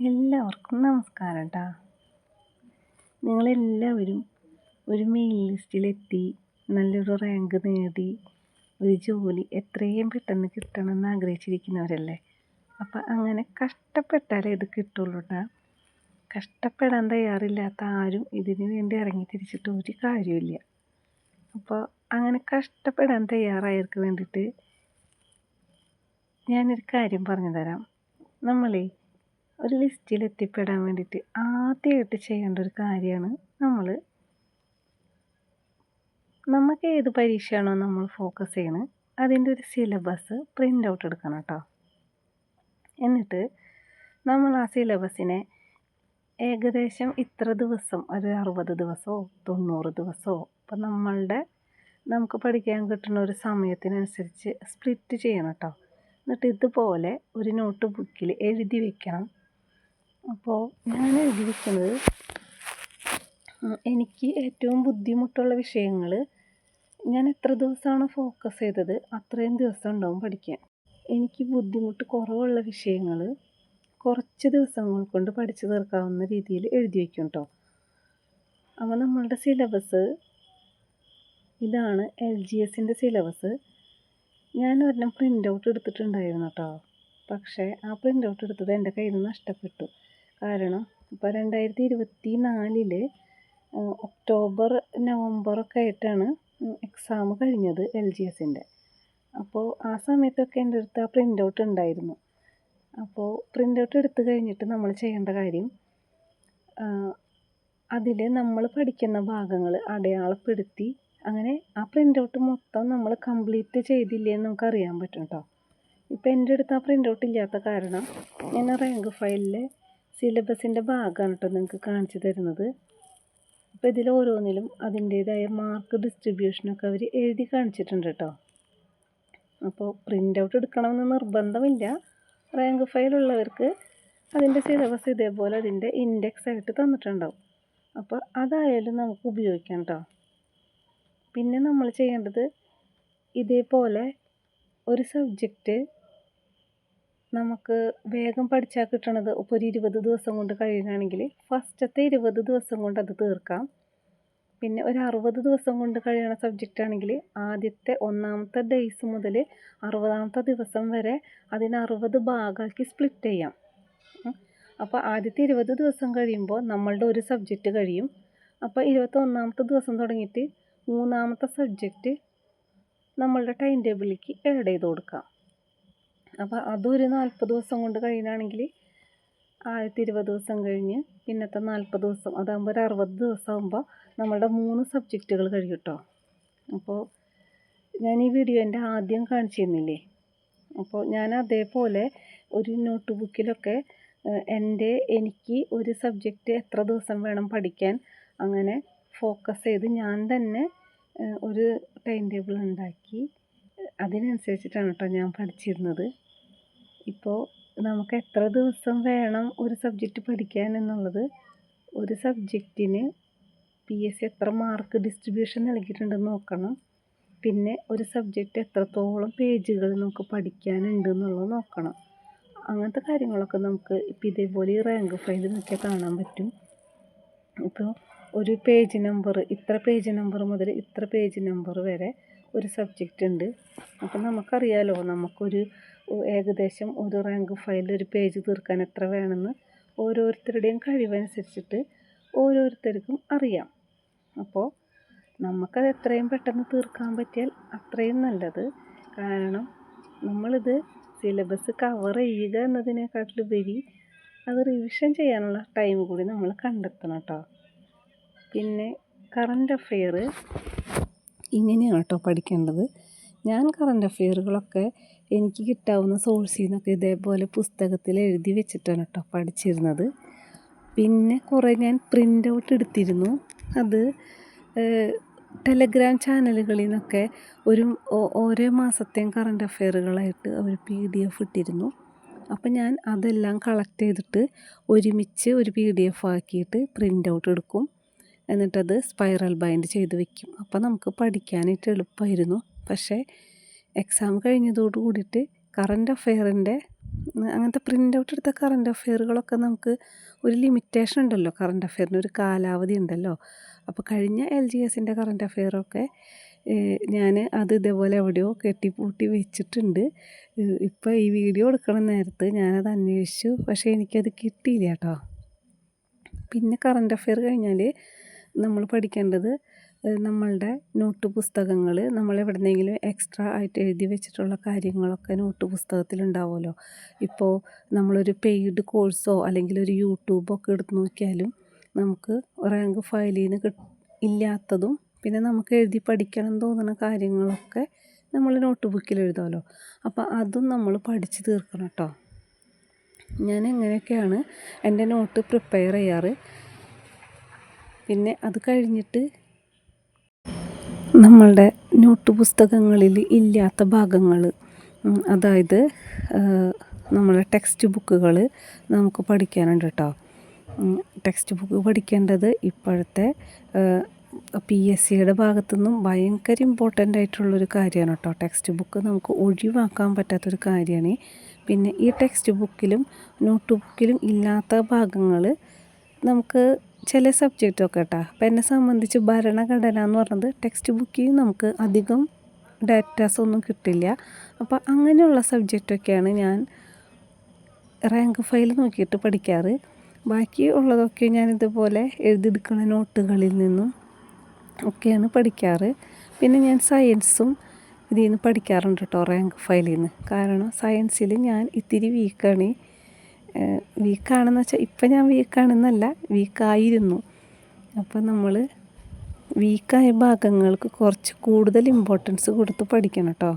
എല്ലാവർക്കും നമസ്കാരം കേട്ടോ നിങ്ങളെല്ലാവരും ഒരു മെയിൻ ലിസ്റ്റിലെത്തി നല്ലൊരു റാങ്ക് നേടി ഒരു ജോലി എത്രയും പെട്ടെന്ന് കിട്ടണമെന്ന് ആഗ്രഹിച്ചിരിക്കുന്നവരല്ലേ? അപ്പം അങ്ങനെ കഷ്ടപ്പെട്ടാലേ ഇത് കിട്ടുള്ളൂ കേട്ടോ കഷ്ടപ്പെടാൻ തയ്യാറില്ലാത്ത ആരും ഇതിനു വേണ്ടി ഇറങ്ങി തിരിച്ചിട്ട് ഒരു കാര്യമില്ല അപ്പോൾ അങ്ങനെ കഷ്ടപ്പെടാൻ തയ്യാറായവർക്ക് വേണ്ടിയിട്ട് ഞാനൊരു കാര്യം പറഞ്ഞു തരാം. നമ്മളേ ഒരു ലിസ്റ്റിൽ എത്തിപ്പെടാൻ വേണ്ടിയിട്ട് ആദ്യമായിട്ട് ചെയ്യേണ്ട ഒരു കാര്യമാണ് നമ്മൾ നമുക്ക് ഏത് പരീക്ഷയാണോ നമ്മൾ ഫോക്കസ് ചെയ്യണത് അതിന്റെ ഒരു സിലബസ് പ്രിന്റ് ഔട്ട് എടുക്കണം കേട്ടോ. എന്നിട്ട് നമ്മൾ ആ സിലബസിനെ ഏകദേശം ഇത്ര ദിവസം ഒരു അറുപത് ദിവസമോ തൊണ്ണൂറ് ദിവസമോ അപ്പം നമ്മളുടെ നമുക്ക് പഠിക്കാൻ കിട്ടുന്ന ഒരു സമയത്തിനനുസരിച്ച് സ്പ്ലിറ്റ് ചെയ്യണം കേട്ടോ. എന്നിട്ട് ഇതുപോലെ ഒരു നോട്ട് ബുക്കിൽ എഴുതി വെക്കണം. അപ്പോൾ ഞാൻ എഴുതി വെക്കുന്നത് എനിക്ക് ഏറ്റവും ബുദ്ധിമുട്ടുള്ള വിഷയങ്ങൾ ഞാൻ എത്ര ദിവസമാണ് ഫോക്കസ് ചെയ്തത് അത്രയും ദിവസം ഉണ്ടാവും പഠിക്കാൻ. എനിക്ക് ബുദ്ധിമുട്ട് കുറവുള്ള വിഷയങ്ങൾ കുറച്ച് ദിവസങ്ങൾ കൊണ്ട് പഠിച്ചു തീർക്കാവുന്ന രീതിയിൽ എഴുതി വയ്ക്കും കേട്ടോ അപ്പോൾ നമ്മളുടെ സിലബസ് ഇതാണ് എൽ ജി എസിന്റെ സിലബസ് ഞാൻ ഒരെണ്ണം പ്രിന്റ് ഔട്ട് എടുത്തിട്ടുണ്ടായിരുന്നു കേട്ടോ പക്ഷേ ആ പ്രിന്റ് ഔട്ട് എടുത്തത് എന്റെ കയ്യിൽ നിന്ന് നഷ്ടപ്പെട്ടു. കാരണം ഇപ്പോൾ രണ്ടായിരത്തി ഇരുപത്തി നാലിൽ ഒക്ടോബർ നവംബറൊക്കെ ആയിട്ടാണ് എക്സാം കഴിഞ്ഞത് എൽ ജി എസിന്റെ അപ്പോൾ ആ സമയത്തൊക്കെ എന്റെ അടുത്ത് ആ പ്രിന്റ് ഔട്ട് ഉണ്ടായിരുന്നു. അപ്പോൾ പ്രിന്റ് ഔട്ട് എടുത്തു കഴിഞ്ഞിട്ട് നമ്മൾ ചെയ്യേണ്ട കാര്യം അതിൽ നമ്മൾ പഠിക്കുന്ന ഭാഗങ്ങൾ അടയാളപ്പെടുത്തി അങ്ങനെ ആ പ്രിന്റ് ഔട്ട് മൊത്തം നമ്മൾ കംപ്ലീറ്റ് ചെയ്തില്ലേ എന്ന് നമുക്ക് അറിയാൻ പറ്റും കേട്ടോ ഇപ്പോൾ എന്റെ അടുത്ത് ആ പ്രിന്റ് ഔട്ട് ഇല്ലാത്ത കാരണം ഞാൻ റാങ്ക് ഫയലിൽ സിലബസിന്റെ ഭാഗമാണ് കേട്ടോ നിങ്ങൾക്ക് കാണിച്ചു തരുന്നത്. അപ്പോൾ ഇതിൽ ഓരോന്നിലും അതിന്റേതായ മാർക്ക് ഡിസ്ട്രിബ്യൂഷനൊക്കെ അവർ എഴുതി കാണിച്ചിട്ടുണ്ട് കേട്ടോ. അപ്പോൾ പ്രിന്റ് ഔട്ട് എടുക്കണമെന്ന് നിർബന്ധമില്ല. റാങ്ക് ഫയലുള്ളവർക്ക് അതിന്റെ സിലബസ് ഇതേപോലെ അതിന്റെ ഇൻഡെക്സ് ആയിട്ട് തന്നിട്ടുണ്ടാവും. അപ്പോൾ അതായാലും നമുക്ക് ഉപയോഗിക്കാം കേട്ടോ. പിന്നെ നമ്മൾ ചെയ്യേണ്ടത് ഇതേപോലെ ഒരു സബ്ജക്റ്റ് നമുക്ക് വേഗം പഠിച്ചാൽ കിട്ടണത് ഇപ്പോൾ ഒരു ഇരുപത് ദിവസം കൊണ്ട് കഴിയുകയാണെങ്കിൽ ഫസ്റ്റത്തെ ഇരുപത് ദിവസം കൊണ്ട് അത് തീർക്കാം. പിന്നെ ഒരു അറുപത് ദിവസം കൊണ്ട് കഴിയണ സബ്ജക്റ്റ് ആണെങ്കിൽ ആദ്യത്തെ ഒന്നാമത്തെ ഡേയ്സ് മുതൽ അറുപതാമത്തെ ദിവസം വരെ അതിന് അറുപത് ഭാഗമാക്കി സ്പ്ലിറ്റ് ചെയ്യാം. അപ്പോൾ ആദ്യത്തെ ഇരുപത് ദിവസം കഴിയുമ്പോൾ നമ്മളുടെ ഒരു സബ്ജക്റ്റ് കഴിയും. അപ്പോൾ ഇരുപത്തൊന്നാമത്തെ ദിവസം തുടങ്ങിയിട്ട് മൂന്നാമത്തെ സബ്ജക്റ്റ് നമ്മളുടെ ടൈം ടേബിളിലേക്ക് ആഡ് ചെയ്ത് കൊടുക്കാം. അപ്പോൾ അതൊരു നാൽപ്പത് ദിവസം കൊണ്ട് കഴിയുകയാണെങ്കിൽ ആദ്യത്തെ ഇരുപത് ദിവസം കഴിഞ്ഞ് പിന്നത്തെ നാൽപ്പത് ദിവസം അതാകുമ്പോൾ ഒരു അറുപത് ദിവസം ആകുമ്പോൾ നമ്മളുടെ മൂന്ന് സബ്ജക്റ്റുകൾ കഴിയും കേട്ടോ അപ്പോൾ ഞാൻ ഈ വീഡിയോ എന്റെ ആദ്യം കാണിച്ചിരുന്നില്ലേ? അപ്പോൾ ഞാൻ അതേപോലെ ഒരു നോട്ട് ബുക്കിലൊക്കെ എന്റെ എനിക്ക് ഒരു സബ്ജക്റ്റ് എത്ര ദിവസം വേണം പഠിക്കാൻ അങ്ങനെ ഫോക്കസ് ചെയ്ത് ഞാൻ തന്നെ ഒരു ടൈം ടേബിൾ ഉണ്ടാക്കി. അതിനനുസരിച്ചിട്ടാണ് കേട്ടോ ഞാൻ പഠിച്ചിരുന്നത്. ഇപ്പോൾ നമുക്ക് എത്ര ദിവസം വേണം ഒരു സബ്ജക്റ്റ് പഠിക്കാൻ എന്നുള്ളത്? ഒരു സബ്ജക്റ്റിന് പി എസ് സി എത്ര മാർക്ക് ഡിസ്ട്രിബ്യൂഷൻ നൽകിയിട്ടുണ്ടെന്ന് നോക്കണം. പിന്നെ ഒരു സബ്ജക്റ്റ് എത്രത്തോളം പേജുകൾ നമുക്ക് പഠിക്കാനുണ്ട് എന്നുള്ളത് നോക്കണം. അങ്ങനത്തെ കാര്യങ്ങളൊക്കെ നമുക്ക് ഇപ്പം ഇതേപോലെ റാങ്ക് ഫയൽ നോക്കിയാൽ കാണാൻ പറ്റും. ഇപ്പോൾ ഒരു പേജ് നമ്പർ ഇത്ര പേജ് നമ്പർ മുതൽ ഇത്ര പേജ് നമ്പർ വരെ ഒരു സബ്ജക്റ്റ് ഉണ്ട്. അപ്പം നമുക്കറിയാലോ നമുക്കൊരു ഏകദേശം ഒരു റാങ്ക് ഫയലിൽ ഒരു പേജ് തീർക്കാൻ എത്ര വേണമെന്ന് ഓരോരുത്തരുടെയും കഴിവനുസരിച്ചിട്ട് ഓരോരുത്തർക്കും അറിയാം. അപ്പോൾ നമുക്കത് എത്രയും പെട്ടെന്ന് തീർക്കാൻ പറ്റിയാൽ അത്രയും നല്ലത്. കാരണം നമ്മളിത് സിലബസ് കവർ ചെയ്യുക എന്നതിനെക്കാട്ടിലുപരി അത് റിവിഷൻ ചെയ്യാനുള്ള ടൈം കൂടി നമ്മൾ കണ്ടെത്തണം കേട്ടോ പിന്നെ കറണ്ട് അഫെയർ ഇങ്ങനെയാണ് കേട്ടോ പഠിക്കേണ്ടത്. ഞാൻ കറണ്ട് അഫെയറുകളൊക്കെ എനിക്ക് കിട്ടാവുന്ന സോഴ്സിൽ നിന്നൊക്കെ ഇതേപോലെ പുസ്തകത്തിൽ എഴുതി വെച്ചിട്ടാണ് കേട്ടോ പഠിച്ചിരുന്നത്. പിന്നെ കുറേ ഞാൻ പ്രിന്റ് ഔട്ട് എടുത്തിരുന്നു. അത് ടെലഗ്രാം ചാനലുകളിൽ നിന്നൊക്കെ ഒരു ഓരോ മാസത്തെയും കറണ്ട് അഫെയറുകളായിട്ട് അവർ പി ഡി എഫ് ഇട്ടിരുന്നു. അപ്പം ഞാൻ അതെല്ലാം കളക്ട് ചെയ്തിട്ട് ഒരുമിച്ച് ഒരു പി ഡി എഫ് ആക്കിയിട്ട് പ്രിന്റ് ഔട്ട് എടുക്കും. എന്നിട്ടത് സ്പൈറൽ ബൈൻഡ് ചെയ്ത് വെക്കും. അപ്പോൾ നമുക്ക് പഠിക്കാനായിട്ട് എളുപ്പമായിരുന്നു പക്ഷേ എക്സാം കഴിഞ്ഞതോട് കൂടിയിട്ട് കറണ്ട് അഫെയറിന്റെ അങ്ങനത്തെ പ്രിന്റ് ഔട്ട് എടുത്ത കറണ്ട് അഫെയറുകളൊക്കെ നമുക്ക് ഒരു ലിമിറ്റേഷൻ ഉണ്ടല്ലോ. കറണ്ട് അഫെയറിന് ഒരു കാലാവധി ഉണ്ടല്ലോ. അപ്പോൾ കഴിഞ്ഞ എൽ ജി എസിന്റെ കറണ്ട് അഫെയറൊക്കെ ഞാൻ അത് ഇതേപോലെ എവിടെയോ കെട്ടിപ്പൂട്ടി വെച്ചിട്ടുണ്ട്. ഇപ്പോൾ ഈ വീഡിയോ എടുക്കണ നേരത്ത് ഞാനത് അന്വേഷിച്ചു. പക്ഷേ എനിക്കത് കിട്ടിയില്ല കേട്ടോ. പിന്നെ കറണ്ട് അഫെയർ കഴിഞ്ഞാൽ നമ്മൾ പഠിക്കേണ്ടത് നമ്മളുടെ നോട്ട് പുസ്തകങ്ങൾ നമ്മൾ എവിടെന്നെങ്കിലും എക്സ്ട്രാ ആയിട്ട് എഴുതി വെച്ചിട്ടുള്ള കാര്യങ്ങളൊക്കെ നോട്ട് പുസ്തകത്തിലുണ്ടാവുമല്ലോ ഇപ്പോൾ നമ്മളൊരു പെയ്ഡ് കോഴ്സോ അല്ലെങ്കിൽ ഒരു യൂട്യൂബൊക്കെ എടുത്ത് നോക്കിയാലും നമുക്ക് റാങ്ക് ഫയലിൽ നിന്ന് ഇല്ലാത്തതും പിന്നെ നമുക്ക് എഴുതി പഠിക്കണം തോന്നുന്ന കാര്യങ്ങളൊക്കെ നമ്മൾ നോട്ട് ബുക്കിൽ എഴുതാമല്ലോ. അപ്പോൾ അതും നമ്മൾ പഠിച്ച് തീർക്കണം കേട്ടോ. ഞാൻ എങ്ങനെയൊക്കെയാണ് എന്റെ നോട്ട് പ്രിപ്പയർ ചെയ്യാറ്? പിന്നെ അത് കഴിഞ്ഞിട്ട് നമ്മളുടെ നോട്ട് പുസ്തകങ്ങളിൽ ഇല്ലാത്ത ഭാഗങ്ങൾ അതായത് നമ്മളെ ടെക്സ്റ്റ് ബുക്കുകൾ നമുക്ക് പഠിക്കാനുണ്ട് കേട്ടോ ടെക്സ്റ്റ് ബുക്ക് പഠിക്കേണ്ടത് ഇപ്പോഴത്തെ പി എസ് സിയുടെ ഭാഗത്തു നിന്നും ഭയങ്കര ഇമ്പോർട്ടന്റ് ആയിട്ടുള്ളൊരു കാര്യമാണ് കേട്ടോ ടെക്സ്റ്റ് ബുക്ക് നമുക്ക് ഒഴിവാക്കാൻ പറ്റാത്തൊരു കാര്യമാണ്. പിന്നെ ഈ ടെക്സ്റ്റ് ബുക്കിലും നോട്ട് ബുക്കിലും ഇല്ലാത്ത ഭാഗങ്ങൾ നമുക്ക് ചില സബ്ജക്റ്റൊക്കെ കേട്ടോ അപ്പം എന്നെ സംബന്ധിച്ച് ഭരണഘടന എന്ന് പറഞ്ഞത് ടെക്സ്റ്റ് ബുക്കിൽ നമുക്ക് അധികം ഡാറ്റാസ് ഒന്നും കിട്ടില്ല. അപ്പോൾ അങ്ങനെയുള്ള സബ്ജക്റ്റൊക്കെയാണ് ഞാൻ റാങ്ക് ഫയൽ നോക്കിയിട്ട് പഠിക്കാറ്. ബാക്കി ഉള്ളതൊക്കെ ഞാൻ ഇതുപോലെ എഴുതിയെടുക്കുന്ന നോട്ടുകളിൽ നിന്നും ഒക്കെയാണ് പഠിക്കാറ്. പിന്നെ ഞാൻ സയൻസും ഇതിൽ നിന്ന് പഠിക്കാറുണ്ട് കേട്ടോ റാങ്ക് ഫയലിൽ നിന്ന്. കാരണം സയൻസിൽ ഞാൻ ഇത്തിരി വീക്കാണ് വീക്കാണെന്ന് വെച്ചാൽ ഇപ്പം ഞാൻ വീക്കാണെന്നല്ല വീക്കായിരുന്നു. അപ്പം നമ്മൾ വീക്കായ ഭാഗങ്ങൾക്ക് കുറച്ച് കൂടുതൽ ഇമ്പോർട്ടൻസ് കൊടുത്ത് പഠിക്കണം കേട്ടോ